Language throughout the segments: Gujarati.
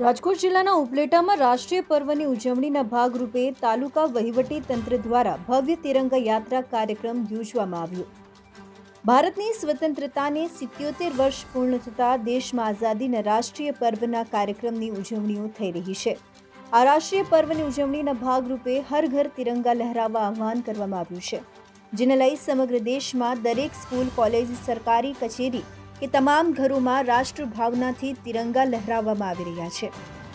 રાજકોટ જિલ્લાના ઉપલેટામાં રાષ્ટ્રીય પર્વની ઉજવણીના ભાગરૂપે તાલુકા વહીવટી તંત્ર દ્વારા ભવ્ય તિરંગા યાત્રા કાર્યક્રમ યોજવામાં આવ્યો. ભારતની સ્વતંત્રતાને સિત્યોતેર વર્ષ પૂર્ણ થતાં દેશમાં આઝાદીના રાષ્ટ્રીય પર્વના કાર્યક્રમની ઉજવણીઓ થઈ રહી છે. આ રાષ્ટ્રીય પર્વની ઉજવણીના ભાગરૂપે હર ઘર તિરંગા લહેરાવવા આહ્વાન કરવામાં આવ્યું છે, જેને લઈ સમગ્ર દેશમાં દરેક સ્કૂલ, કોલેજ, સરકારી કચેરી કે તમામ ઘરોમાં રાષ્ટ્રભાવનાથી તિરંગા લહેરાવવામાં આવી રહ્યા છે.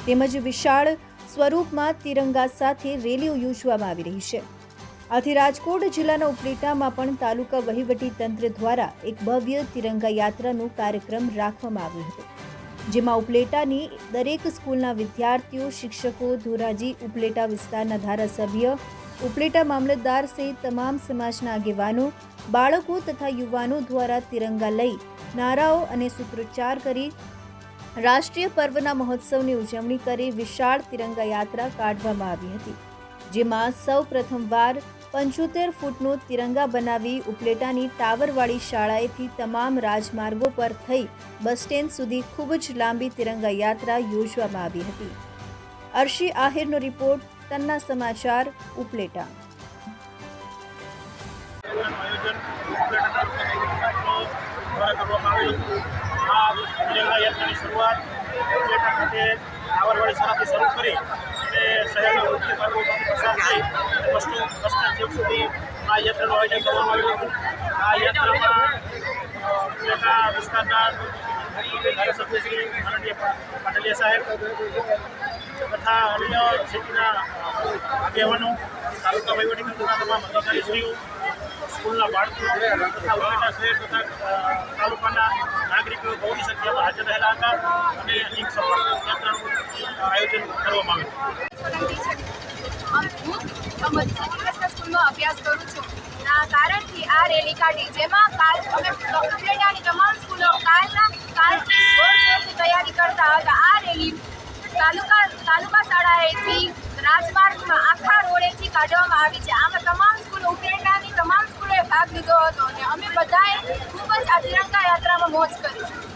તેમજ વિશાળ સ્વરૂપમાં તિરંગા સાથે રેલીઓ યોજવામાં આવી રહી છે. આથી રાજકોટ જિલ્લાના ઉપલેટામાં પણ તાલુકા વહીવટી તંત્ર દ્વારા એક ભવ્ય તિરંગા યાત્રાનો કાર્યક્રમ રાખવામાં આવ્યો હતો. જેમાં ઉપલેટાની દરેક સ્કૂલના વિદ્યાર્થીઓ, શિક્ષકો, ધોરાજી, ઉપલેટા વિસ્તારના ધારાસભ્ય, ઉપલેટા મામલતદાર સહિત તમામ સમાજના આગેવાનો, બાળકો તથા યુવાનો દ્વારા તિરંગા લઈ નારાઓ અને સૂત્રોચ્ચાર કરી રાષ્ટ્રીય પર્વના મહોત્સવની ઉજવણી કરી વિશાળ તિરંગા યાત્રા કાઢવામાં આવી હતી, જેમાં સૌ પ્રથમવાર પંચોતેર ફૂટનો તિરંગા બનાવી ઉપલેટાની ટાવરવાળી શાળાએથી તમામ રાજમાર્ગો પર થઈ બસ સ્ટેન્ડ સુધી ખૂબ જ લાંબી તિરંગા યાત્રા યોજવામાં આવી હતી. અર્શી આહિરનો રિપોર્ટ, તન્ના સમાચાર, ઉપલેટા. તિરંગા યાત્રાની શરૂઆત ઉપલેટા ખાતે આવરવાડી શાળાથી શરૂ કરી અને શહેરના મુખ્ય માર્ગોમાંથી પસાર થઈ વસ્તુ સ્ટેન્ડ બસ સુધી આ યાત્રાનું આયોજન કરવામાં આવ્યું હતું. આ યાત્રામાં ઉપલેટા વિસ્તારના ધારાસભ્ય શ્રી માનનીય પાટલિયા સાહેબ તથા અન્ય સિટીના આગેવાનો, તાલુકા વહીવટીતંત્રના તમામ અધિકારીશ્રીઓ સ્કૂલના બાળકો તથા ઉપલેટા શહેર તાલુકાના નાગરિકો બહોળી સંખ્યામાં હાજર રહેલા હતા અને એક સફળ યાત્રાનું આયોજન કરવામાં આવ્યું. અભ્યાસ કરું છું કારણથી આ રેલી કાઢી જેમાં કાલ અમે ઉપલેટાની તમામ સ્કૂલો કાલના કાલથી તૈયારી કરતા હતા આ રેલી તાલુકા તાલુકા શાળાએથી રાજમાર્ગમાં આખા રોડેથી કાઢવામાં આવી છે. આમાં તમામ સ્કૂલો સ્કૂલોએ ભાગ લીધો હતો અને અમે બધાએ ખૂબ જ આ તિરંગા યાત્રામાં મોજ કરી.